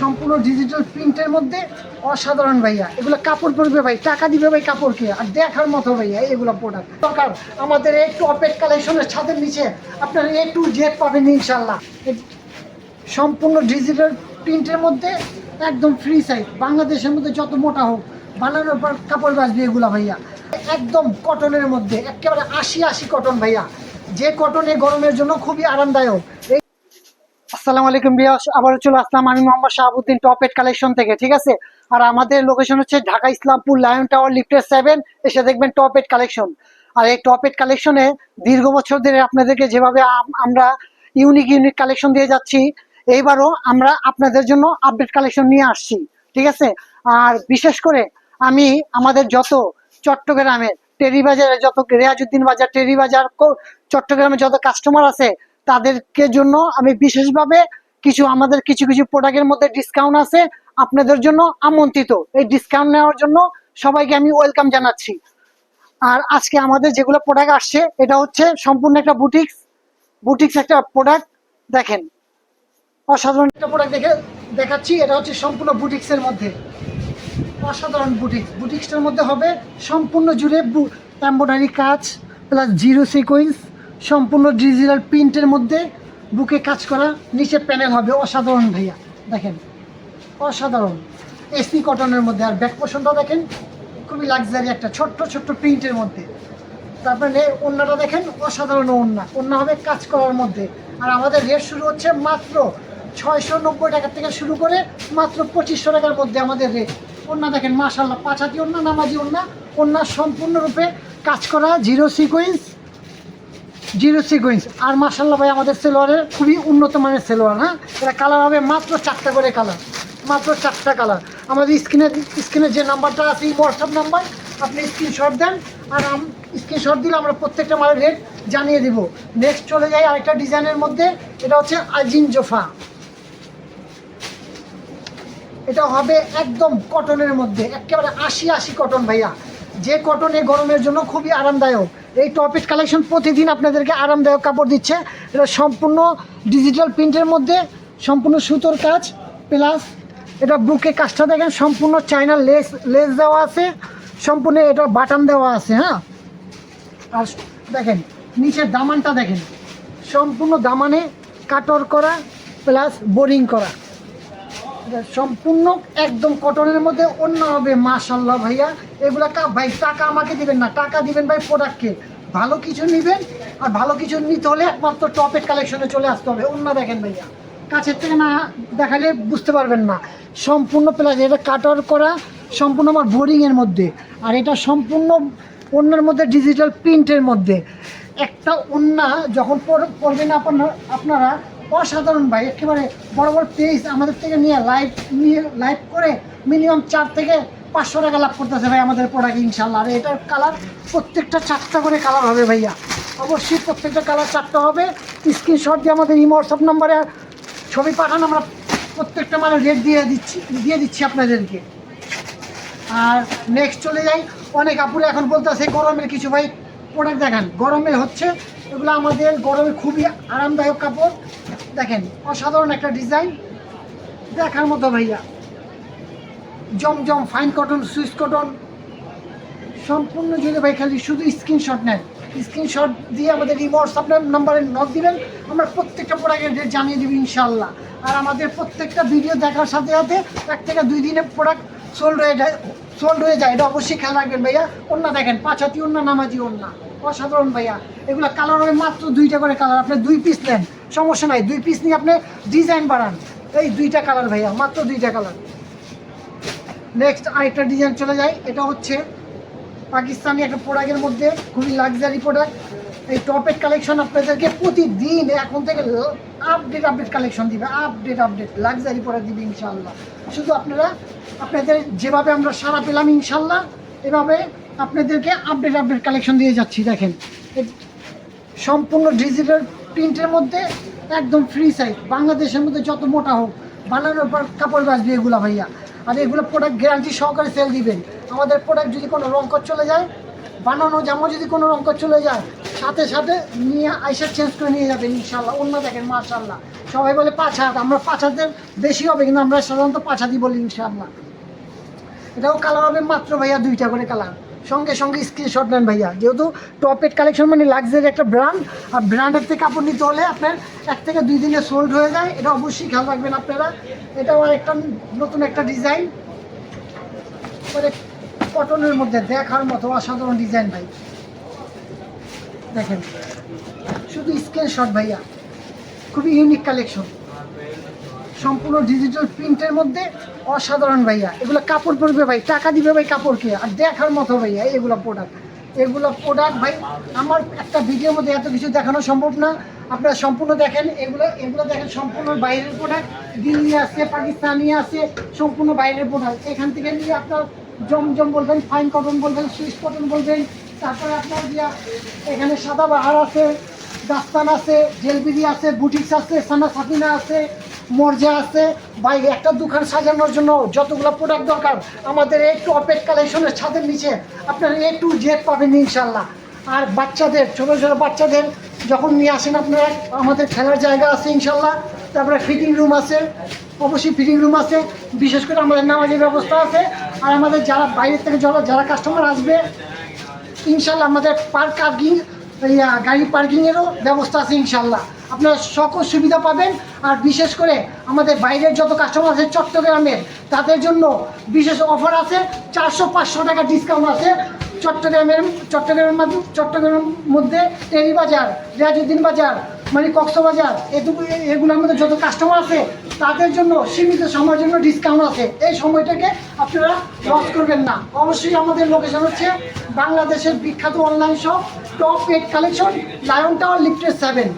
সম্পূর্ণ ডিজিটাল প্রিন্টের মধ্যে অসাধারণ ভাইয়া। এগুলো কাপড় পরবে ভাই, টাকা দিবে ভাই কাপড়কে আর দেখার মতো ভাইয়া এগুলো প্রোডাক্ট দরকার আমাদের একটু অপেট কালেকশনের ছাদের নিচে, আপনারা এ টু জেড পাবেন ইনশাল্লাহ সম্পূর্ণ ডিজিটাল প্রিন্টের মধ্যে একদম ফ্রি সাইজ বাংলাদেশের মধ্যে যত মোটা হোক, বানানোর পর কাপড় বাঁচবে এগুলো ভাইয়া। একদম কটনের মধ্যে, একেবারে আশি আশি কটন ভাইয়া। যে কটন গরমের জন্য খুবই আরামদায়ক। আসসালামু আলাইকুম বিয়াস আবার চলে আসলাম আমি মোহাম্মদ শাহাবুদ্দিন টপেট কালেকশন থেকে, ঠিক আছে? আর আমাদের লোকেশন হচ্ছে ঢাকা ইসলামপুর লায়ন টাওয়ার লিফটের সেভেন এসে দেখবেন টপেট কালেকশন আর এই টপেট কালেকশনে দীর্ঘ বছর ধরে আপনাদেরকে যেভাবে আমরা ইউনিক ইউনিক কালেকশন দিয়ে যাচ্ছি, এইবারও আমরা আপনাদের জন্য আপডেট কালেকশন নিয়ে আসছি, ঠিক আছে? আর বিশেষ করে আমি আমাদের যত চট্টগ্রামের টেরি বাজারে যত রেয়াজুদ্দিন বাজার টেরি বাজার চট্টগ্রামে যত কাস্টমার আছে তাদেরকে জন্য আমি বিশেষভাবে কিছু আমাদের কিছু কিছু প্রোডাক্টের মধ্যে ডিসকাউন্ট আছে আপনাদের জন্য আমন্ত্রিত। এই ডিসকাউন্ট নেওয়ার জন্য সবাইকে আমি ওয়েলকাম জানাচ্ছি। আর আজকে আমাদের যেগুলো প্রোডাক্ট আসছে, এটা হচ্ছে সম্পূর্ণ একটা বুটিক্স বুটিক্স একটা প্রোডাক্ট দেখেন। অসাধারণ একটা প্রোডাক্ট দেখে দেখাচ্ছি, এটা হচ্ছে সম্পূর্ণ বুটিক্সের মধ্যে। অসাধারণ বুটিক্স বুটিক্সটার মধ্যে হবে সম্পূর্ণ জুড়ে এম্ব্রয়ডারি কাজ প্লাস জিরো সিকোয়েন্স সম্পূর্ণ ডিজিটাল প্রিন্টের মধ্যে বুকে কাজ করা, নিচে প্যানেল হবে অসাধারণ ভাইয়া। দেখেন, অসাধারণ। এসি কটনের মধ্যে আর ব্যাক পোষণটা দেখেন, খুবই লাক্সারি একটা ছোট্ট ছোট্ট প্রিন্টের মধ্যে। তারপরে ওন্নাটা দেখেন, অসাধারণ ওন্না। ওন্না হবে কাজ করার মধ্যে। আর আমাদের রেট শুরু হচ্ছে মাত্র ছয়শো নব্বই টাকা থেকে শুরু করে মাত্র পঁচিশশো টাকার মধ্যে আমাদের রেট ওন্না দেখেন মাশাল্লাহ পাঁচাতি ওন্না, নামাজি ওন্না। ওন্না সম্পূর্ণরূপে কাজ করা জিরো সিকোয়েন্স জিরো সিকোয়েন্স আর মার্শাল্লাহ ভাই, আমাদের সেলোয়ারের খুবই উন্নত মানের সেলোয়ার হ্যাঁ? এটা কালার হবে মাত্র চারটা করে কালার মাত্র চারটা কালার আমাদের স্ক্রিনে স্ক্রিনে যে নাম্বারটা আছে হোয়াটসঅ্যাপ নাম্বার, আপনি স্ক্রিনশট দেন, আর স্ক্রিনশট দিলে আমরা প্রত্যেকটা মালের রেট জানিয়ে দিব। নেক্সট চলে যাই আরেকটা ডিজাইনের মধ্যে, এটা হচ্ছে আজিন জোফা। এটা হবে একদম কটনের মধ্যে, একেবারে আশি আশি কটন ভাইয়া। যে কটন এই গরমের জন্য খুবই আরামদায়ক। এই টপিক কালেকশন প্রতিদিন আপনাদেরকে আরামদায়ক কাপড় দিচ্ছে। এটা সম্পূর্ণ ডিজিটাল প্রিন্টের মধ্যে, সম্পূর্ণ সুতোর কাজ, প্লাস এটা বুকে কাজটা দেখেন, সম্পূর্ণ চাইনার লেস লেস দেওয়া আছে, সম্পূর্ণ এটা বাটাম দেওয়া আছে হ্যাঁ? আর দেখেন, নিচের দামানটা দেখেন, সম্পূর্ণ দামানে কাটর করা, প্লাস বোরিং করা। সম্পূর্ণ একদম কটনের মধ্যে অন্য হবে মাশাল্লাহ ভাইয়া। এগুলা ভাই, টাকা আমাকে দিবেন না, টাকা দিবেন ভাই প্রোডাক্টকে ভালো কিছু নেবেন, আর ভালো কিছু নিতে হলে একমাত্র টপের কালেকশনে চলে আসতে হবে। অন্য দেখেন ভাইয়া, কাছের থেকে না দেখালে বুঝতে পারবেন না। সম্পূর্ণ প্লাস এটা কাটার করা, সম্পূর্ণ আমার বোরিংয়ের মধ্যে। আর এটা সম্পূর্ণ অন্যের মধ্যে ডিজিটাল প্রিন্টের মধ্যে। একটা ওন্না যখন পরবেন আপনার আপনারা অসাধারণ ভাই, একেবারে বড় বড় পেজ আমাদের থেকে নিয়ে লাইভ নিয়ে লাইভ করে মিনিমাম চার থেকে পাঁচশো টাকা লাভ করতেছে ভাই আমাদের প্রোডাক্ট ইনশাল্লাহ আর এটার কালার প্রত্যেকটা চারটা করে কালার হবে ভাইয়া। অবশ্যই প্রত্যেকটা কালার চারটা হবে। স্ক্রিনশট দিয়ে আমাদের ইমো হোয়াটসঅ্যাপ নাম্বারে ছবি পাঠান, আমরা প্রত্যেকটা মানে রেট দিয়ে দিচ্ছি দিয়ে দিচ্ছি আপনাদেরকে। আর নেক্সট চলে যাই। অনেক আপুরে এখন বলতেছে, গরমের কিছু ভাই প্রোডাক্ট দেখান। গরমে হচ্ছে এগুলো আমাদের গরমে খুবই আরামদায়ক কাপড়। দেখেন, অসাধারণ একটা ডিজাইন দেখার মতো ভাইয়া। Zamzam fine cotton Swiss cotton সম্পূর্ণ যদি ভাই খালি শুধু স্ক্রিনশট নেন। স্ক্রিনশট দিয়ে আমাদের এই হোয়াটসঅ্যাপ নাম্বারে নক দিবেন। আমরা প্রত্যেকটা প্রোডাক্টের রেট জানিয়ে দেবো ইনশাল্লাহ আর আমাদের প্রত্যেকটা ভিডিও দেখার সাথে সাথে এক থেকে দুই দিনে প্রোডাক্ট সোল্ড হয়ে যায় সোল্ড হয়ে যায়। এটা অবশ্যই খেয়াল রাখবেন ভাইয়া। অন্য দেখেন, পাঁচাতি অন্য নামাজি অন্য অসাধারণ ভাইয়া। এগুলো কালার হবে মাত্র দুইটা করে কালার আপনি দুই পিস নেন। সমস্যা নাই। দুই পিস নিয়ে আপনি ডিজাইন বাড়ান এই দুইটা কালার ভাইয়া, মাত্র দুইটা কালার নেক্সট আরেকটা ডিজাইন চলে যায়। এটা হচ্ছে পাকিস্তানি একটা প্রোডাক্টের মধ্যে, খুবই লাক্সারি প্রোডাক্ট এই টপের কালেকশন আপনাদেরকে প্রতিদিন এখন থেকে আপডেট আপডেট কালেকশন দিবে। আপডেট আপডেট লাক্সারি প্রোডাক্ট দিবে ইনশাল্লাহ শুধু আপনারা, আপনাদের যেভাবে আমরা সারা পেলাম ইনশাল্লাহ এভাবে আপনাদেরকে আপডেট আপডেট কালেকশন দিয়ে যাচ্ছি। দেখেন সম্পূর্ণ ডিজিটাল প্রিন্টের মধ্যে একদম ফ্রি সাইজ বাংলাদেশের মধ্যে যত মোটা হোক, বানানোর পর কাপড় বাঁচবে এগুলো ভাইয়া। আর এগুলো প্রোডাক্ট গ্যারান্টি সহকারে সেল দিবেন। আমাদের প্রোডাক্ট যদি কোনো রঙ্কর চলে যায়, বানানো জামা যদি কোনো রঙ্কর চলে যায়, সাথে সাথে নিয়ে আইসা চেঞ্জ করে নিয়ে যাবেন ইনশাল্লাহ অন্য দেখেন মাশাল্লাহ সবাই বলে পাঁচ হাত, আমরা পাঁচ হাতের বেশি হবে কিন্তু আমরা সাধারণত পাঁচ হাতই বলি ইনশাল্লাহ এটাও কালার হবে মাত্র ভাইয়া দুইটা করে কালার সঙ্গে সঙ্গে স্ক্রিনশট নেন ভাইয়া। যেহেতু টপেট কালেকশন মানে লাক্সারি একটা ব্র্যান্ড আর ব্র্যান্ডের থেকে কাপড় নিতে হলে আপনার এক থেকে দুই দিনে সোল্ড হয়ে যায়। এটা অবশ্যই খেয়াল রাখবেন আপনারা। এটাও একটা নতুন একটা ডিজাইন মানে কটনের মধ্যে দেখার মতো অসাধারণ ডিজাইন ভাই। দেখেন। শুধু স্ক্রিনশট ভাইয়া। খুবই ইউনিক কালেকশন সম্পূর্ণ ডিজিটাল প্রিন্টের মধ্যে অসাধারণ ভাইয়া। এগুলো কাপড় পরবে ভাই, টাকা দিবে ভাই কাপড়কে আর দেখার মতো ভাইয়া, এগুলো প্রোডাক্ট এগুলো প্রোডাক্ট ভাই, আমার একটা ভিডিওর মধ্যে এত কিছু দেখানো সম্ভব না। আপনারা সম্পূর্ণ দেখেন, এগুলো এগুলো দেখেন সম্পূর্ণ বাইরের প্রোডাক্ট দিল্লি আছে, পাকিস্তানি আছে, সম্পূর্ণ বাইরের প্রোডাক্ট এখান থেকে নিয়ে আপনার জমজম বলবেন ফাইন কটন বলবেন সুইস কটন বলবেন, তারপরে আপনার দিয়া এখানে সাদা বাহার আছে, দাস্তান আছে জেলবিরি আছে, বুটিক্স আছে, সানা সাফিনা আছে মর্জা আছে ভাই একটা দোকান সাজানোর জন্য যতগুলো প্রোডাক্ট দরকার, আমাদের এই টপেট কালেকশনের ছাদের নিচে আপনারা এ টু জেড পাবেন ইনশাল্লাহ আর বাচ্চাদের, ছোটো ছোটো বাচ্চাদের যখন নিয়ে আসেন আপনারা, আমাদের খেলার জায়গা আছে ইনশাল্লাহ তারপরে ফিটিং রুম আছে, অবশ্যই ফিটিং রুম আছে, বিশেষ করে আমাদের নামাজের ব্যবস্থা আছে, আর আমাদের যারা বাইরের থেকে যারা যারা কাস্টমার আসবে ইনশাল্লাহ আমাদের পার্ক পার্কিং গাড়ি পার্কিংয়েরও ব্যবস্থা আছে ইনশাল্লাহ আপনারা সকল সুবিধা পাবেন। আর বিশেষ করে আমাদের বাইরের যত কাস্টমার আছে চট্টগ্রামের, তাদের জন্য বিশেষ অফার আছে। চারশো পাঁচশো টাকা ডিসকাউন্ট আছে। চট্টগ্রামের চট্টগ্রামের মাধ্যমে, চট্টগ্রামের মধ্যে টেরি বাজার, রিয়াজুদ্দিন বাজার মানে কক্সবাজার এটুকু এগুলোর মধ্যে যত কাস্টমার আছে, তাদের জন্য সীমিত সময়ের জন্য ডিসকাউন্ট আছে। এই সময়টাকে আপনারা লস করবেন না। অবশ্যই আমাদের লোকেশন হচ্ছে বাংলাদেশের বিখ্যাত online shop top eight collection Lion Tower lifted seven